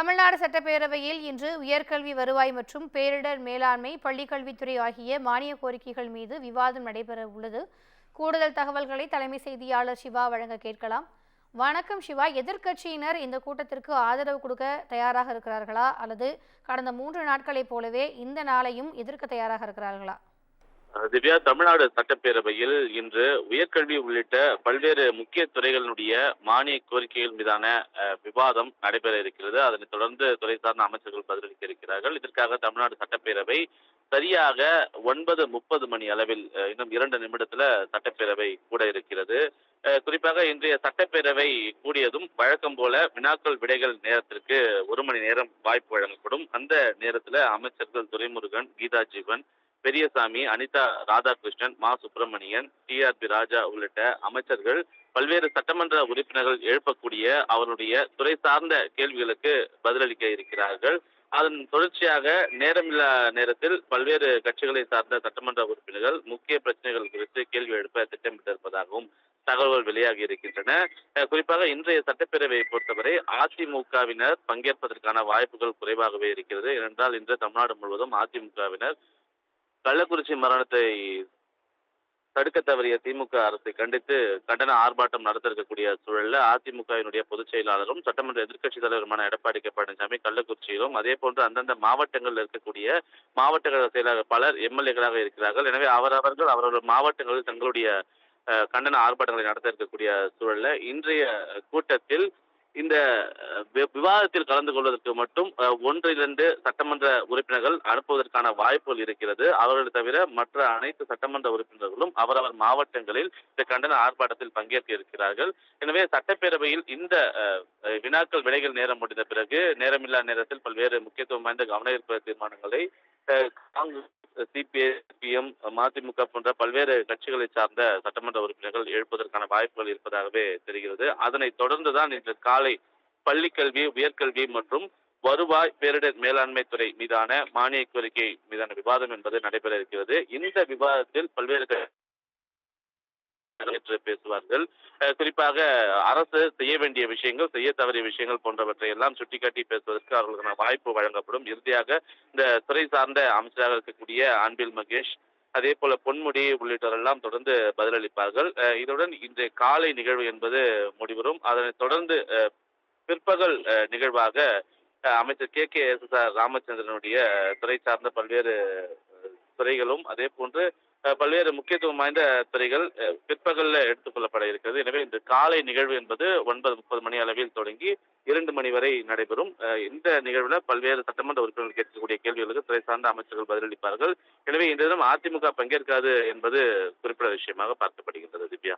தமிழ்நாடு சட்டப்பேரவையில் இன்று உயர்கல்வி வருவாய் மற்றும் பேரிடர் மேலாண்மை பள்ளிக்கல்வித்துறை ஆகிய மானிய கோரிக்கைகள் மீது விவாதம் நடைபெற உள்ளது. கூடுதல் தகவல்களை தலைமை செய்தியாளர் சிவா வழங்க கேட்கலாம். வணக்கம் சிவா. எதிர்க்கட்சியினர் இந்த கூட்டத்திற்கு ஆதரவு கொடுக்க தயாராக இருக்கிறார்களா? அல்லது கடந்த மூன்று நாட்களைப் போலவே இந்த நாளையும் எதிர்க்க தயாராக இருக்கிறார்களா? திவ்யா தமிழ்நாடு சட்டப்பேரவையில் இன்று உயர்கல்வி உள்ளிட்ட பல்வேறு முக்கிய துறைகளினுடைய மானிய கோரிக்கைகள் மீதான அஹ், விவாதம் நடைபெற இருக்கிறது. அதனைத் தொடர்ந்து துறை சார்ந்த அமைச்சர்கள் பதிலளிக்க இருக்கிறார்கள். இதற்காக தமிழ்நாடு சட்டப்பேரவை சரியாக ஒன்பது முப்பது மணி அளவில் இன்னும் இரண்டு நிமிடத்துல சட்டப்பேரவை கூட இருக்கிறது. அஹ், குறிப்பாக இன்றைய சட்டப்பேரவை கூடியதும் வழக்கம் போல வினாக்கள் விடைகள் நேரத்திற்கு ஒரு மணி நேரம் வாய்ப்பு வழங்கப்படும். அந்த நேரத்துல அமைச்சர்கள் துரைமுருகன் கீதா ஜீவன் பெரியசாமி அனிதா ராதாகிருஷ்ணன் மா சுப்பிரமணியன் டிஆர்பி ராஜா உள்ளிட்ட அமைச்சர்கள் பல்வேறு சட்டமன்ற உறுப்பினர்கள் எழுப்பக்கூடிய அவருடைய துறை சார்ந்த கேள்விகளுக்கு பதிலளிக்க இருக்கிறார்கள். அதன் தொடர்ச்சியாக நேரமில்லா நேரத்தில் பல்வேறு கட்சிகளை சார்ந்த சட்டமன்ற உறுப்பினர்கள் முக்கிய பிரச்சனைகள் குறித்து கேள்வி எழுப்ப திட்டமிட்டிருப்பதாகவும் தகவல்கள் வெளியாகி இருக்கின்றன. குறிப்பாக இன்றைய சட்டப்பேரவையை பொறுத்தவரை அதிமுகவினர் பங்கேற்பதற்கான வாய்ப்புகள் குறைவாகவே இருக்கிறது. ஏனென்றால் இன்று தமிழ்நாடு முழுவதும் அதிமுகவினர் கள்ளக்குறிச்சி மரணத்தை தடுக்க தவறிய திமுக அரசை கண்டித்து கண்டன ஆர்ப்பாட்டம் நடத்த இருக்கக்கூடிய சூழல்ல அதிமுகவினுடைய பொதுச் செயலாளரும் சட்டமன்ற எதிர்க்கட்சித் தலைவருமான எடப்பாடி கே பழனிசாமி கள்ளக்குறிச்சியிலும் அதே போன்று அந்தந்த மாவட்டங்களில் இருக்கக்கூடிய மாவட்ட கழக செயலாளர் பலர் எம்எல்ஏக்களாக இருக்கிறார்கள். எனவே அவரவர்கள் அவரவர்கள் மாவட்டங்களில் தங்களுடைய கண்டன ஆர்ப்பாட்டங்களை நடத்த இருக்கக்கூடிய சூழல்ல இன்றைய கூட்டத்தில் இந்த விவாதத்தில் கலந்து கொள்வதற்கு மட்டும் ஒன்றிலிருந்து சட்டமன்ற உறுப்பினர்கள் அனுப்புவதற்கான வாய்ப்புகள் இருக்கிறது. அவர்களை தவிர மற்ற அனைத்து சட்டமன்ற உறுப்பினர்களும் அவரவர் மாவட்டங்களில் இந்த கண்டன ஆர்ப்பாட்டத்தில் பங்கேற்க இருக்கிறார்கள். எனவே சட்டப்பேரவையில் இந்த வினாக்கள் விடைகள் நேரம் முடிந்த பிறகு நேரமில்லா நேரத்தில் பல்வேறு முக்கியத்துவம் வாய்ந்த கவனஈர்ப்பு தீர்மானங்களை காங்கிரஸ் சிபிஎம் மதிமுக போன்ற பல்வேறு கட்சிகளை சார்ந்த சட்டமன்ற உறுப்பினர்கள் எழுப்பதற்கான வாய்ப்புகள் இருப்பதாகவே தெரிகிறது. அதனைத் தொடர்ந்துதான் இன்று காலை பள்ளிக்கல்வி உயர்கல்வி மற்றும் வருவாய் பேரிடர் மேலாண்மை துறை மீதான மானிய கோரிக்கை மீதான விவாதம் என்பது நடைபெற இருக்கிறது. இந்த விவாதத்தில் பல்வேறு என்று பேசுவார்கள். குறிப்பாக அரசு செய்ய வேண்டிய விஷயங்கள் செய்ய தவறிய விஷயங்கள் போன்றவற்றை எல்லாம் சுட்டிக்காட்டி பேசுவதற்கு அவர்களுக்கான வாய்ப்பு வழங்கப்படும். இறுதியாக இந்த துறை சார்ந்த அமைச்சராக இருக்கக்கூடிய அன்பில் மகேஷ் அதே போல பொன்முடி உள்ளிட்டோரெல்லாம் தொடர்ந்து பதிலளிப்பார்கள். இதுடன் இன்றைய காலை நிகழ்வு என்பது முடிவரும். அதனைத் தொடர்ந்து பிற்பகல் நிகழ்வாக அமைச்சர் கே. கே. எஸ். ஆர். ராமச்சந்திரனுடைய துறை சார்ந்த பல்வேறு துறைகளும் அதே போன்று பல்வேறு முக்கியத்துவம் வாய்ந்த துறைகள் அஹ், பிற்பகல்ல எடுத்துக்கொள்ளப்பட இருக்கிறது. எனவே இந்த காலை நிகழ்வு என்பது ஒன்பது முப்பது மணி அளவில் தொடங்கி இரண்டு மணி வரை நடைபெறும். இந்த நிகழ்வுல பல்வேறு சட்டமன்ற உறுப்பினர்கள் கேட்கக்கூடிய கேள்விகளுக்கு துறை சார்ந்த அமைச்சர்கள் பதிலளிப்பார்கள். எனவே இந்த தினம் அதிமுக பங்கேற்காது என்பது குறிப்பிட விஷயமாக பார்க்கப்படுகின்றது திவ்யா.